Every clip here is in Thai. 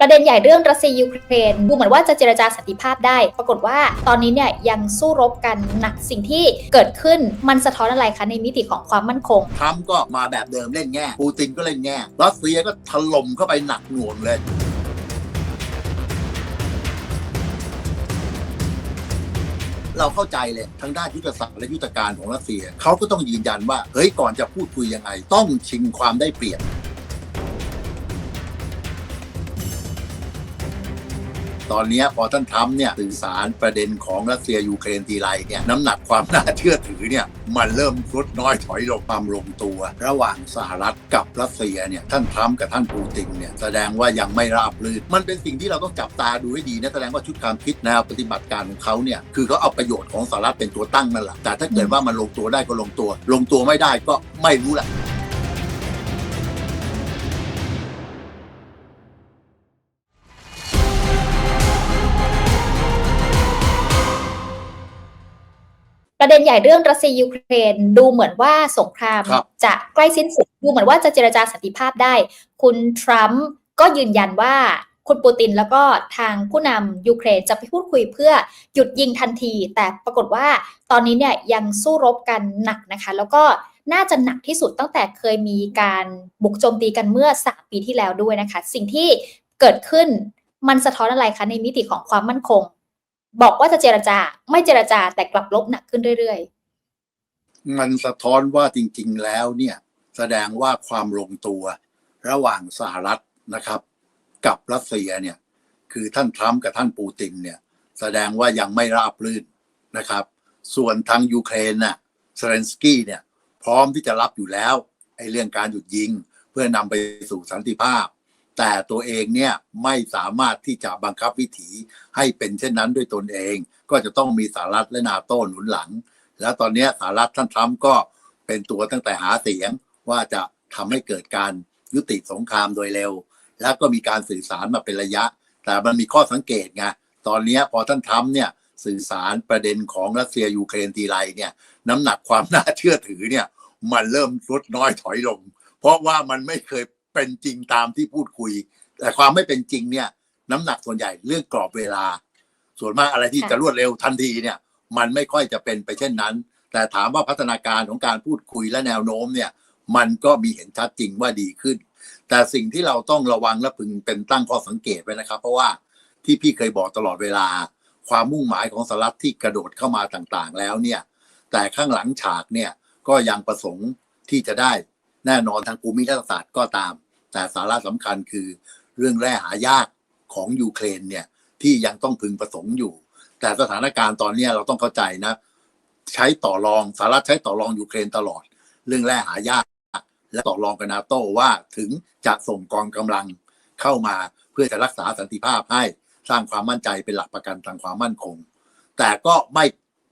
ประเด็นใหญ่เรื่องรัสเซียยูเครนดูเหมือนว่าจะเจรจาสันติภาพได้ ปรากฏว่าตอนนี้เนี่ยยังสู้รบกันหนักสิ่งที่เกิดขึ้นมันสะท้อนอะไรคะในมิติของความมั่นคงทรัมป์ก็มาแบบเดิมเล่นแง่ปูตินก็เล่นแง่รัสเซียก็ถล่มเข้าไปหนักหน่วงเลยเราเข้าใจเลยทางด้านยุทธศาสตร์และยุทธการของรัสเซียเขาก็ต้องยืนยันว่าเฮ้ยก่อนจะพูดคุยยังไง ต้องชิงความได้เปรียบ ตอนนี้พอท่านทรัมป์เนี่ยสื่อสารประเด็นของรัสเซียยูเครนทีไรเนี่ยน้ำหนักความน่าเชื่อถือเนี่ยมันเริ่มลดน้อยถอยลงความลงตัว ระหว่างสหรัฐกับรัสเซียเนี่ยท่านทรัมป์กับท่านปูตินเนี่ยแสดงว่ายังไม่ราบรื่นมันเป็นสิ่งที่เราต้องจับตาดูให้ดีนะแสดงว่าชุดความคิดแนวปฏิบัติการของเขาเนี่ยคือเขาเอาประโยชน์ของสหรัฐเป็นตัวตั้งนั่นแหละแต่ถ้าเกิดว่ามันลงตัวได้ก็ลงตัว ลงตัวไม่ได้ก็ไม่รู้แหละ ประเด็นใหญ่เรื่องรัสเซียยูเครนดูเหมือนว่าสงครามครับจะใกล้สิ้นสุดดูเหมือนว่าจะเจรจาสันติภาพได้ คุณทรัมป์ก็ยืนยันว่าคุณปูตินแล้วก็ทางผู้นำยูเครนจะไปพูดคุยเพื่อหยุดยิงทันที แต่ปรากฏว่าตอนนี้เนี่ยยังสู้รบกันหนักนะคะ แล้วก็น่าจะหนักที่สุดตั้งแต่เคยมีการบุกโจมตีกันเมื่อสามปีที่แล้วด้วยนะคะ สิ่งที่เกิดขึ้นมันสะท้อนอะไรคะในมิติของความมั่นคง บอกว่าจะเจรจา ไม่เจรจาแต่กลับลบหนักขึ้นเรื่อยมันสะท้อนว่าจริง ๆ แล้วเนี่ย แสดงว่าความลงตัว ระหว่างสหรัฐนะครับ กับรัสเซียเนี่ย คือท่านทรัมป์กับท่านปูตินเนี่ย แสดงว่ายังไม่ราบรื่นนะครับ ส่วนทางยูเครนน่ะเซเลนสกี้เนี่ย พร้อมที่จะรับอยู่แล้วไอ้เรื่องการหยุดยิง เพื่อนำไปสู่สันติภาพ แต่ตัวเองเนี่ยไม่สามารถที่จะบังคับวิถีให้เป็นเช่นนั้นด้วยตนเอง ก็จะต้องมีสหรัฐและนาโต้หนุนหลัง แล้วตอนนี้สหรัฐท่านทรัมป์ก็เป็นตัวตั้งแต่หาเสียงว่าจะทำให้เกิดการยุติสงครามโดยเร็ว แล้วก็มีการสื่อสารมาเป็นระยะ แต่มันมีข้อสังเกตไงตอนนี้พอท่านทรัมป์เนี่ยสื่อสารประเด็นของรัสเซียยูเครนทีไรเนี่ยน้ำหนักความน่าเชื่อถือเนี่ยมันเริ่มลดน้อยถอยลง เพราะว่ามันไม่เคย เป็นจริงตามที่พูดคุย แต่ความไม่เป็นจริงเนี่ย น้ำหนักส่วนใหญ่เรื่องกรอบเวลา ส่วนมากอะไรที่จะรวดเร็วทันทีเนี่ย มันไม่ค่อยจะเป็นไปเช่นนั้น แต่ถามว่าพัฒนาการของการพูดคุยและแนวโน้มเนี่ย มันก็มีเห็นชัดจริงว่าดีขึ้น แต่สิ่งที่เราต้องระวังและพึงเป็นตั้งข้อสังเกตไว้นะครับ เพราะว่าที่พี่เคยบอกตลอดเวลา ความมุ่งหมายของสหรัฐที่กระโดดเข้ามาต่างๆ แล้วเนี่ย แต่ข้างหลังฉากเนี่ยก็ยังประสงค์ที่จะได้แน่นอนทางภูมิรัฐศาสตร์ก็ตาม แต่สาระสำคัญคือเรื่องแร่หายากของยูเครนเนี่ยที่ยังต้องพึงประสงค์อยู่ แต่สถานการณ์ตอนนี้เราต้องเข้าใจนะ ใช้ต่อรองสหรัฐใช้ต่อรองยูเครนตลอด เรื่องแร่หายาก และต่อรองกับนาโต้ว่าถึงจะส่งกองกำลังเข้ามาเพื่อจะรักษาสันติภาพให้สร้างความมั่นใจเป็นหลักประกันทางความมั่นคง แต่ก็ไม่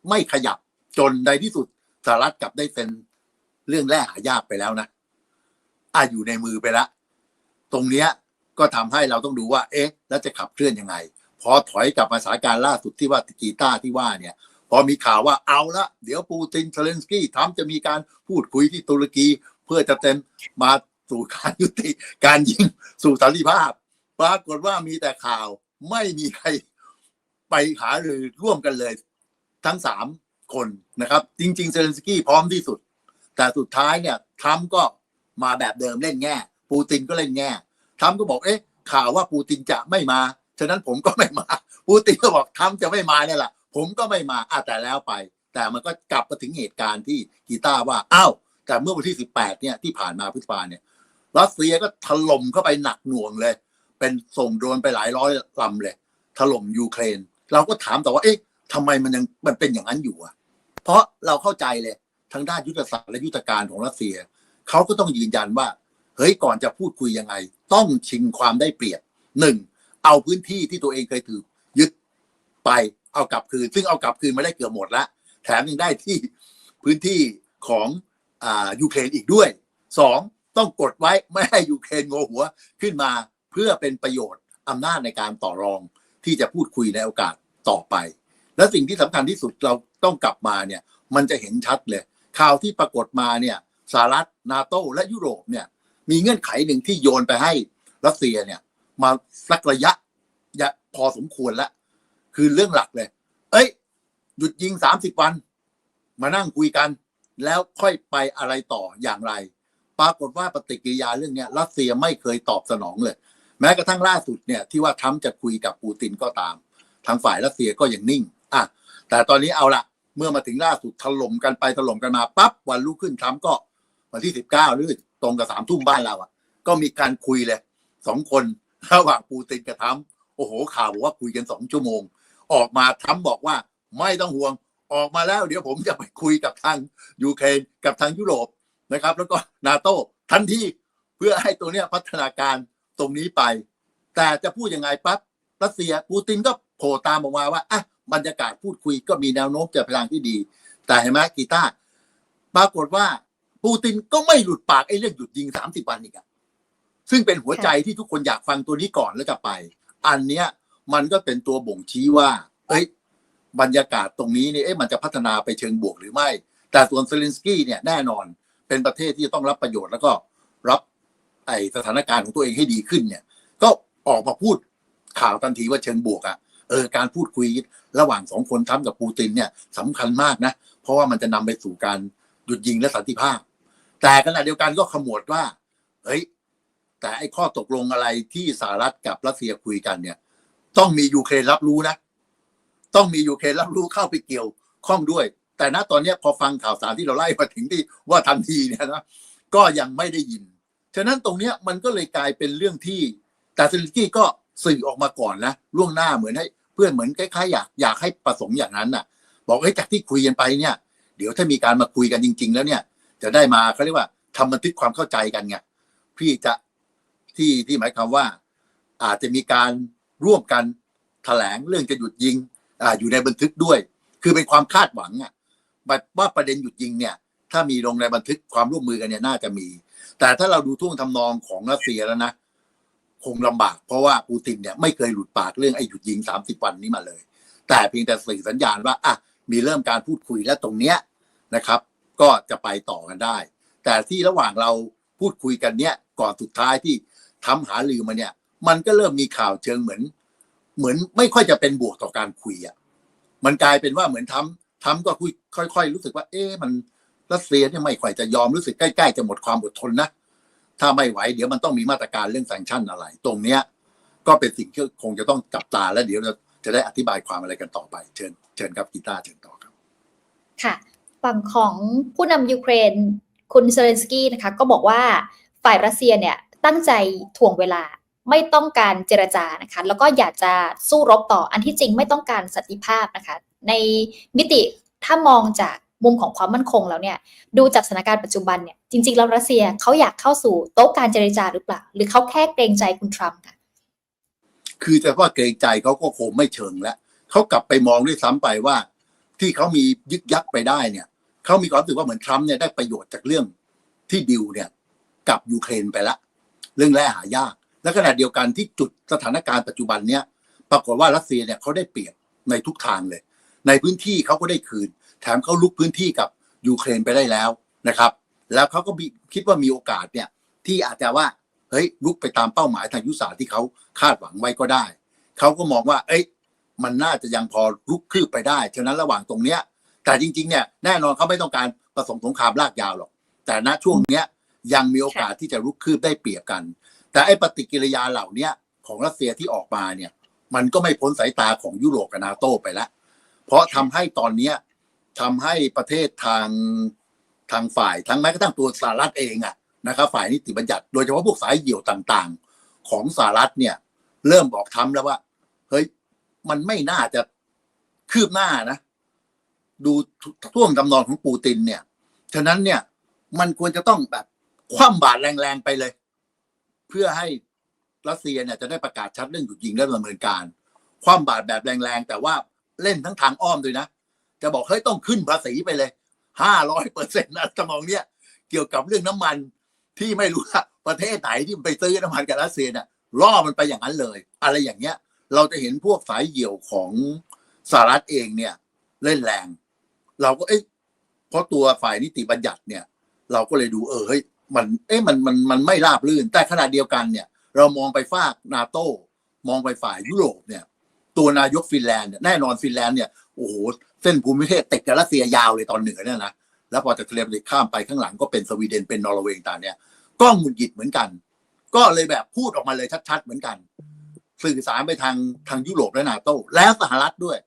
ไม่ขยับจนในที่สุดสหรัฐกลับได้เซ็นเรื่องแร่หายากไปแล้วนะอะอยู่ในมือไปแล้ว ตรงเนี้ยก็ทำให้เราต้องดูว่า เอ๊ะ แล้วจะขับเคลื่อนยังไง พอถอยกลับมาสถานการณ์ล่าสุดที่ว่ากีตาร์ที่ว่าเนี่ยพอมีข่าวว่าเอาละเดี๋ยวปูตินเซเลนสกี้ทำจะมีการพูดคุยที่ตุรกี เพื่อจะเต็มมาสู่การยุติการยิงสู่สันติภาพ ปรากฏว่ามีแต่ข่าวไม่มีใครไปหาหรือร่วมกันเลย ทั้งสามคนนะครับ จริงๆเซเลนสกี้พร้อมที่สุด แต่สุดท้ายเนี่ยทรัมป์ก็มาแบบเดิมเล่นแง่ ปูตินก็เล่นแง่ทรัมป์ก็บอกเอ๊ะข่าวว่าปูตินจะไม่มา ฉะนั้นผมก็ไม่มา ปูตินก็บอกทรัมป์จะไม่มาเนี่ยแหละผมก็ไม่มาอะแต่แล้วไป แต่มันก็กลับมาถึงเหตุการณ์ที่กีตาร์ว่าอ้าวแต่เมื่อวันที่ 18 เนี่ยที่ผ่านมาพฤษภาเนี่ยรัสเซียก็ถล่มเข้าไปหนักหน่วงเลย เป็นส่งโดรนไปหลายร้อยลำเลย ถล่มยูเครน เราก็ถามแต่ว่าเอ๊ะทำไมมันยังมันเป็นอย่างนั้นอยู่อะ เพราะเราเข้าใจเลยทางด้านยุทธศาสตร์และยุทธการของรัสเซียเขาก็ต้องยืนยันว่า เฮ้ยก่อนจะพูดคุยยังไง ต้องชิงความได้เปรียบหนึ่งเอาพื้นที่ที่ตัวเองเคยถือยึดไปเอากลับคืน ซึ่งเอากลับคืนมาได้เกือบหมดล้วแถมยังได้ที่พื้นที่ของอ่ายูเครนอีกด้วยสองต้องกดไว้ไม่ให้ยูเครนโงหัวขึ้นมาเพื่อเป็นประโยชน์อำนาจในการต่อรองที่จะพูดคุยในโอกาสต่อไป และสิ่งที่สำคัญที่สุดเราต้องกลับมาเนี่ยมันจะเห็นชัดเลย ข่าวที่ปรากฏมาเนี่ยสหรัฐนาโต้และยุโรปเนี่ย มีเงื่อนไขหนึ่งที่โยนไปให้รัสเซียเนี่ย มาสักระยะยะพอสมควรแล้ว คือเรื่องหลักเลย เอ้ย หยุดยิงสามสิบวัน มานั่งคุยกัน แล้วค่อยไปอะไรต่ออย่างไร ปรากฏว่าปฏิกิริยาเรื่องเนี้ยรัสเซียไม่เคยตอบสนองเลย แม้กระทั่งล่าสุดเนี่ยที่ว่าทรัมป์จะคุยกับปูตินก็ตาม ทางฝ่ายรัสเซียก็ยังนิ่งอะแต่ตอนนี้เอาละเมื่อมาถึงล่าสุดถล่มกันไปถล่มกันมาปั๊บวันรุ่งขึ้นทรัมป์ก็วันที่สิบเก้าหรือ ตรงกับสามทุ่มบ้านเราอะ ก็มีการคุยเลยสองคนระหว่างปูตินกับทรัมโอ้โหข่าวบอกว่าคุยกันสองชั่วโมง ออกมาทรัมบอกว่าไม่ต้องห่วงออกมาแล้ว เดี๋ยวผมจะไปคุยกับทางยูเครนกับทางยุโรปนะครับ แล้วก็นาโต้ทันทีเพื่อให้ตัวเนี้ยพัฒนาการตรงนี้ไป แต่จะพูดยังไงปั๊บรัสเซียปูตินก็โผล่ตามออกมาว่าอะบรรยากาศพูดคุยก็มีแนวโน้มจะไปทางที่ดี แต่เห็นไหมกีตาร์ปรากฏว่า ปูตินก็ไม่หลุดปากไอ้เรื่องหยุดยิงสามสิบวันอีกอะซึ่งเป็นหัวใจที่ทุกคนอยากฟังตัวนี้ก่อนแล้วจะไป อันเนี้ยมันก็เป็นตัวบ่งชี้ว่า เอ้ย บรรยากาศตรงนี้เนี่ยเอ๊ะมันจะพัฒนาไปเชิงบวกหรือไม่ แต่ส่วนเซเลนสกี้เนี่ยแน่นอนเป็นประเทศที่จะต้องรับประโยชน์แล้วก็รับไอสถานการณ์ของตัวเองให้ดีขึ้นเนี่ย ก็ออกมาพูดข่าวทันทีว่าเชิงบวกอะ่ะเออการพูดคุยระหว่างสองคนทรัมกับปูตินเนี่ยสำคัญมากนะ เพราะว่ามันจะนำไปสู่การหยุดยิงและสันติภาพ แต่ขณะเดียวกันก็ขมวดว่า เฮ้ย แต่ไอ้ข้อตกลงอะไรที่สหรัฐกับรัสเซียคุยกันเนี่ย ต้องมียูเครนรับรู้นะ ต้องมียูเครนรับรู้เข้าไปเกี่ยวข้องด้วย แต่ณตอนนี้พอฟังข่าวสารที่เราไล่มาถึงที่ว่าทันทีเนี่ยนะก็ยังไม่ได้ยิน ฉะนั้นตรงเนี้ยมันก็เลยกลายเป็นเรื่องที่ แต่เซเลนสกี้ก็สื่อออกมาก่อนนะล่วงหน้าเหมือนให้เพื่อนเหมือนคล้ายๆอยากอยากให้ประสงค์อย่างนั้นน่ะ บอกเฮ้ยจากที่คุยกันไปเนี่ย เดี๋ยวถ้ามีการมาคุยกันจริง ๆ แล้วเนี่ย จะได้มาเขาเรียกว่าทำบันทึกความเข้าใจกันไงพี่จะที่ที่หมายความว่า อาจจะมีการร่วมกันแถลงเรื่องจะหยุดยิงอ่าอยู่ในบันทึกด้วย คือเป็นความคาดหวังอะว่าประเด็นหยุดยิงเนี่ย ถ้ามีลงในบันทึกความร่วมมือกันเนี่ยน่าจะมี แต่ถ้าเราดูท่วงทำนองของรัสเซียแล้วนะคงลำบากเพราะว่าปูตินเนี่ยไม่เคยหลุดปากเรื่องไอ้หยุดยิงสามสิบวันนี้มาเลย แต่เพียงแต่สื่อสัญญาณว่าอะมีเริ่มการพูดคุยและตรงเนี้ยนะครับ ก็จะไปต่อกันได้ แต่ที่ระหว่างเราพูดคุยกันเนี้ยก่อนสุดท้ายที่ทำหาลือมาเนี่ย มันก็เริ่มมีข่าวเชิงเหมือน เหมือนไม่ค่อยจะเป็นบวกต่อการคุยอะมันกลายเป็นว่าเหมือนทำทำก็คุยค่อย ๆ รู้สึกว่า เอ๊ะมันรัสเซียเนี่ยไม่ค่อยจะยอมรู้สึกใกล้ๆจะหมดความอดทนนะถ้าไม่ไหวเดี๋ยวมันต้องมีมาตรการเรื่องแซงชั่นอะไร ตรงเนี้ย ก็เป็นสิ่งที่คงจะต้องจับตาแล้วเดี๋ยวเราจะได้อธิบายความอะไรกันต่อไป เชิญเชิญครับกีตาร์เชิญต่อครับ ค่ะ ฝั่งของผู้นำยูเครน คุณเซเลนสกี้นะคะ ก็บอกว่าฝ่ายรัสเซียเนี่ยตั้งใจถ่วงเวลาไม่ต้องการเจรจานะคะ แล้วก็อยากจะสู้รบต่ออันที่จริงไม่ต้องการสันติภาพนะคะ ในมิติถ้ามองจากมุมของความมั่นคงแล้วเนี่ยดูจากสถานการณ์ปัจจุบันเนี่ยจริงๆแล้วรัสเซียเขาอยากเข้าสู่โต๊ะการเจรจาหรือเปล่า หรือเขาแค่เกรงใจคุณทรัมป์ค่ะคือแต่ว่าเกรงใจเขาก็คงไม่เชิงแล้วเขากลับไปมองด้วยซ้ำไปว่า ที่เขามียึกยักไปได้เนี่ย เขามีความรู้สึกว่าเหมือนทรัมป์เนี่ยได้ประโยชน์จากเรื่องที่ดิวเนี่ยกับยูเครนไปละ เรื่องแร่หายาก และขณะเดียวกันที่จุดสถานการณ์ปัจจุบันเนี่ยปรากฏว่ารัสเซียเนี่ยเขาได้เปรียบในทุกทางเลย ในพื้นที่เขาก็ได้คืน แถมเขาลุกพื้นที่กับยูเครนไปได้แล้วนะครับ แล้วเขาก็คิดว่ามีโอกาสเนี่ยที่อาจจะว่าเฮ้ยลุกไปตามเป้าหมายทางยุทธศาสตร์ที่เขาคาดหวังไว้ก็ได้ เขาก็มองว่า เอ้ย มันน่าจะยังพอลุกคืบไปได้ฉะนั้นระหว่างตรงเนี้ย แต่จริง ๆ เนี่ยแน่นอนเขาไม่ต้องการประสงค์สงครามลากยาวหรอก แต่ณช่วงเนี้ยยังมีโอกาสที่จะลุกคืบได้เปรียบกัน แต่ไอ้ปฏิกิริยาเหล่าเนี้ยของรัสเซียที่ออกมาเนี่ย มันก็ไม่พ้นสายตาของยุโรปกับนาโต้ไปแล้วเพราะทำให้ตอนเนี้ยทำให้ประเทศทางทางฝ่ายทั้งแม้กระทั่งตัวสหรัฐเองอะนะครับฝ่ายนิติบัญญัติโดยเฉพาะพวกสายเหี่ยวต่างๆ ของสหรัฐเนี่ย เริ่มบอกทำแล้วว่า เฮ้ยมันไม่น่าจะคืบหน้านะ ดูท่วงทำนองของปูตินเนี่ย ฉะนั้นเนี่ยมันควรจะต้องแบบคว่ำบาตรแรงๆไปเลย เพื่อให้รัสเซียเนี่ยจะได้ประกาศชัดเรื่องหยุดยิงและดำเนินการ คว่ำบาตรแบบแรงๆแต่ว่าเล่นทั้งทางอ้อมด้วยนะ จะบอกเฮ้ยต้องขึ้นภาษีไปเลยห้าร้อยเปอร์เซ็นต์นะสมองเนี่ยเกี่ยวกับเรื่องน้ำมันที่ไม่รู้ว่าประเทศไหนที่ไปซื้อน้ำมันกับรัสเซียเนี่ยล่อมันไปอย่างนั้นเลย อะไรอย่างเงี้ย เราจะเห็นพวกสายเหี่ยวของสหรัฐเองเนี่ย เล่นแรง เราก็เอ๊ะเพราะตัวฝ่ายนิติบัญญัติเนี่ย เราก็เลยดูเออเฮ้ยมันเอ๊ะมันมันมันไม่ราบรื่น แต่ขณะเดียวกันเนี่ย เรามองไปฝากนาโต้มองไปฝ่ายยุโรปเนี่ย ตัวนายกฟินแลนด์เนี่ยแน่นอนฟินแลนด์เนี่ยโอ้โหเส้นภูมิประเทศติดกับรัสเซียยาวเลยตอนเหนือเนี่ยนะแล้วพอจากทะเลบอลติกข้ามไปข้างหลังก็เป็นสวีเดนเป็นนอร์เวย์ต่างเนี่ย ก็หงุดหงิดเหมือนกัน ก็เลยแบบพูดออกมาเลยชัด ๆ เหมือนกัน สื่อสารไปทางทางยุโรปและนาโต้แล้วสหรัฐด้วย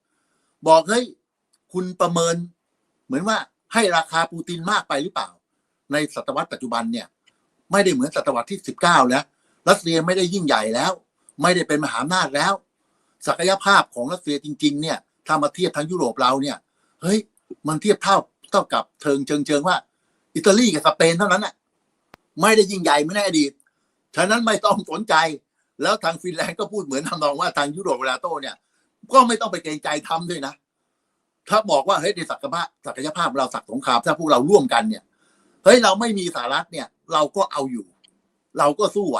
บอกเฮ้ยคุณประเมิน เหมือนว่าให้ราคาปูตินมากไปหรือเปล่า ในศตวรรษปัจจุบันเนี่ยไม่ได้เหมือนศตวรรษที่สิบเก้าแล้ว รัสเซียไม่ได้ยิ่งใหญ่แล้ว ไม่ได้เป็นมหาอำนาจแล้ว ศักยภาพของรัสเซียจริง ๆ เนี่ยถ้ามาเทียบทางยุโรปเราเนี่ยเฮ้ยมันเทียบเท่าเท่ากับเทิงเชิงเชิงว่า อิตาลีกับสเปนเท่านั้นน่ะไม่ได้ยิ่งใหญ่เหมือในอดีตฉะนั้นไม่ต้องสนใจ แล้วทางฟินแลนด์ก็พูดเหมือนทำนองว่าทางยุโรปเวลาโตเนี่ย ก็ไม่ต้องไปเกรงใจทำด้วยนะ ถ้าบอกว่าเฮ้ยในศักยภาพศักยภาพเราศักดิ์สงครามถ้าพวกเราร่วมกันเนี่ยเฮ้ยเราไม่มีสหรัฐเนี่ย เราก็เอาอยู่ เราก็สู้ไหว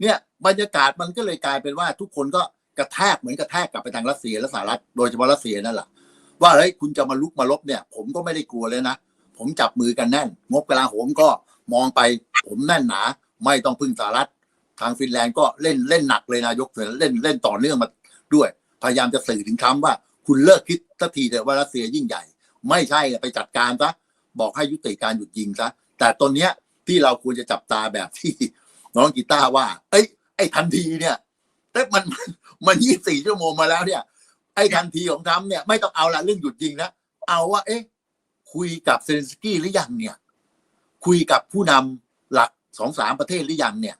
เนี่ย บรรยากาศมันก็เลยกลายเป็นว่าทุกคนก็กระแทกเหมือนกระแทกกลับไปทางรัสเซียและสหรัฐโดยเฉพาะรัสเซียนั่นแหละว่าเฮ้ยคุณจะมาลุกมาลบเนี่ย ผมก็ไม่ได้กลัวเลยนะผมจับมือกันแน่น งบกลาโหมก็มองไป ผมแน่นหนา ไม่ต้องพึ่งสหรัฐทางฟินแลนด์ก็เล่นเล่นหนักเลยนายกเล่นเล่นต่อเนื่องมาด้วย พยายามจะสื่อถึงทรัมป์ว่า คุณเลิกคิดสักทีเถอะว่ารัสเซียยิ่งใหญ่ ไม่ใช่ไปจัดการซะบอกให้ยุติการหยุดยิงซะแต่ตอนเนี้ยที่เราควรจะจับตาแบบที่น้องกีตาร์ว่า เอ้ยไอ้ทันทีเนี่ยแต่มันมันมันยี่สี่ชั่วโมงมาแล้วเนี่ย ไอ้ทันทีของทรัมเนี่ย ไม่ต้องเอาละเรื่องหยุดยิงนะเอาว่า เอ๊ะ คุยกับเซเลนสกี้หรือยังเนี่ย คุยกับผู้นำหลักสองสามประเทศหรือยังเนี่ย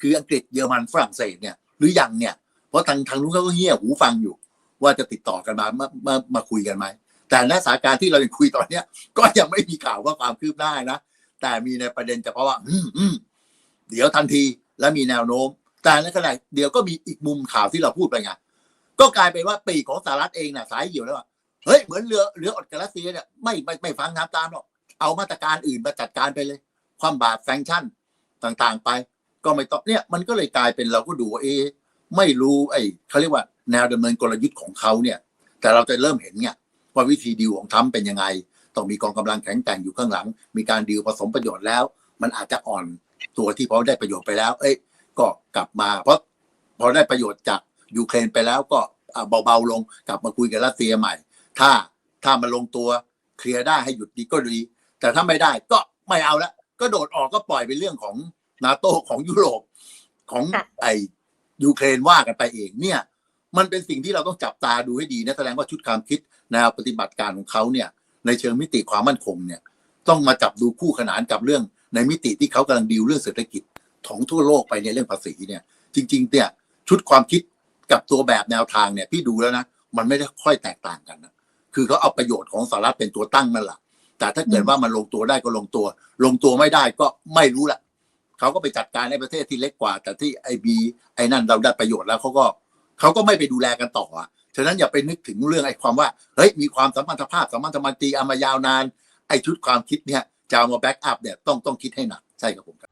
คืออังกฤษเยอรมันฝรั่งเศสเนี่ย หรือยังเนี่ยเพราะทางทางนู้นเขาก็เงี่ยหูฟังอยู่ ว่าจะติดต่อกันมามามามาคุยกันไหมแต่ในสถานการณ์ที่เรายังคุยตอนเนี้ย ก็ยังไม่มีข่าวว่าความคืบหน้านะแต่มีในประเด็นเฉพาะว่าอืมเดี๋ยวทันทีและมีแนวโน้ม แต่ในขณะเดี๋ยวก็มีอีกมุมข่าวที่เราพูดไปไงก็กลายเป็นว่าปีของสหรัฐเองน่ะสายเหี่ยวแล้วว่าเฮ้ยเหมือนเรือเรืออดกรัสเซียเนี่ยไม่ไม่ไม่ฟังตามตามหรอกเอามาตรการอื่นมาจัดการไปเลย ความบาดแซงชั่นต่างๆไป ก็ไม่ต้องเนี่ยมันก็เลยกลายเป็นเราก็ดูว่าเอ ไม่รู้ไอ้เขาเรียกว่า แนวดำเนินกลยุทธ์ของเขาเนี่ย แต่เราจะเริ่มเห็นเนี่ยว่าวิธีดีลของทรัมป์เป็นยังไง ต้องมีกองกำลังแข็งแกร่งอยู่ข้างหลัง มีการดีลผสมประโยชน์แล้ว มันอาจจะอ่อนตัวที่พอได้ประโยชน์ไปแล้ว เอ้ย ก็กลับมา เพราะพอได้ประโยชน์จากยูเครนไปแล้วก็อะเบาๆลงกลับมาคุยกับรัสเซียใหม่ ถ้าถ้ามันลงตัวเคลียร์ได้ให้หยุดดีก็ดี แต่ถ้าไม่ได้ก็ไม่เอาละก็โดดออกก็ปล่อยเป็นเรื่องของนาโตของยุโรปของค่ะไอยูเครนว่ากันไปเองเนี่ย มันเป็นสิ่งที่เราต้องจับตาดูให้ดีนะแสดงว่าชุดความคิดแนวปฏิบัติการของเขาเนี่ย ในเชิงมิติความมั่นคงเนี่ย ต้องมาจับดูคู่ขนานกับเรื่องในมิติที่เขากำลังดีลเรื่องเศรษฐกิจของทั่วโลกไปในเรื่องภาษีเนี่ย จริง ๆ เนี่ยชุดความคิดกับตัวแบบแนวทางเนี่ย พี่ดูแล้วนะมันไม่ได้ค่อยแตกต่างกันนะคือเขาเอาประโยชน์ของสหรัฐเป็นตัวตั้งนั่นแหละแต่ถ้าเกิดว่ามันลงตัวได้ก็ลงตัว ลงตัวไม่ได้ก็ไม่รู้ละเขาก็ไปจัดการในประเทศที่เล็กกว่า แต่ที่ไอบีไอนั่นเราได้ประโยชน์แล้วเขาก็ เขาก็ไม่ไปดูแลกันต่ออะฉะนั้นอย่าไปนึกถึงเรื่องไอ้ความว่าเฮ้ยมีความสัมพันธภาพสัมพันธมันตีเอามายาวนานไอ้ชุดความคิดเนี่ยจะเอามาแบ็กอัพเนี่ยต้องต้องคิดให้หนักใช่ครับผม